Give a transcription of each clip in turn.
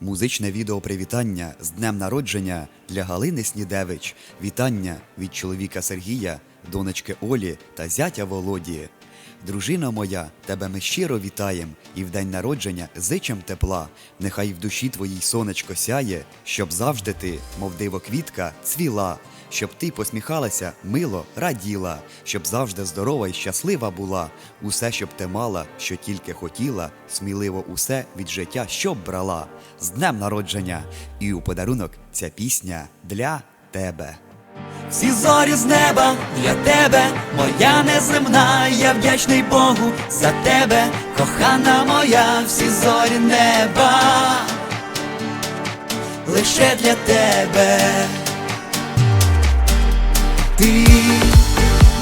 Музичне відео привітання з днем народження для Галини Снідевич. Вітання від чоловіка Сергія, донечки Олі та зятя Володі. Дружина моя, тебе ми щиро вітаєм і в день народження зичем тепла. Нехай в душі твоїй сонечко сяє, щоб завжди ти, мов диво квітка, цвіла, щоб ти посміхалася, мило раділа, щоб завжди здорова і щаслива була. Усе, щоб ти мала, що тільки хотіла, сміливо усе від життя, щоб брала. З днем народження! І у подарунок ця пісня для тебе. Всі зорі з неба для тебе, моя неземна, я вдячний Богу за тебе, кохана моя, всі зорі неба, лише для тебе. Ти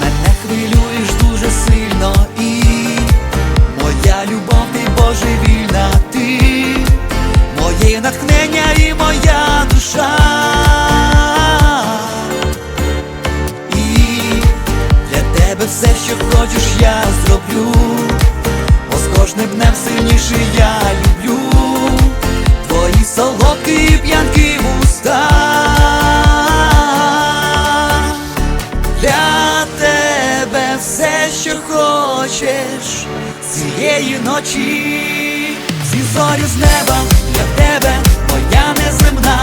мене хвилюєш дуже сильно і моя любов, ти божевільна, ти моє натхнення і моя душа. І для тебе все, що хочеш, я зроблю, бо з кожним днем сильніше я люблю твої солодкі п'янки вуста. Для хочеш цієї ночі, всі зорі з неба для тебе, моя неземна,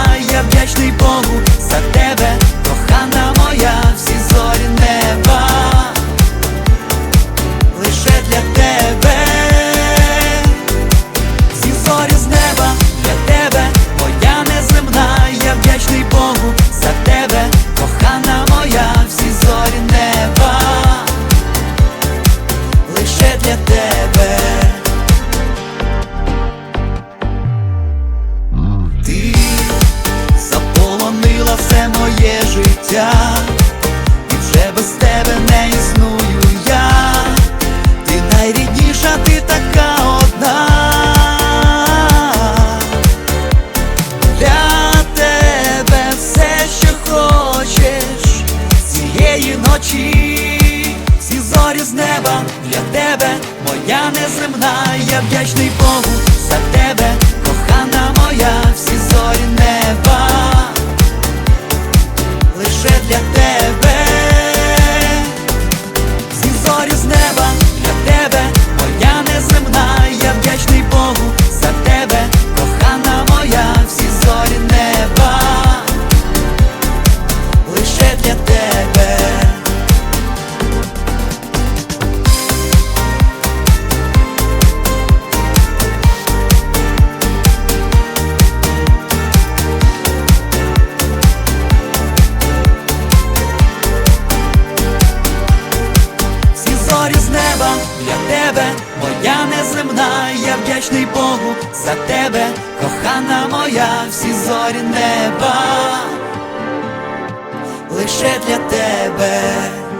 для тебе, моя неземна, я вдячний Богу за тебе, кохана моя, тебе, моя неземна, я вдячний Богу за тебе, кохана моя, всі зорі неба, лише для тебе.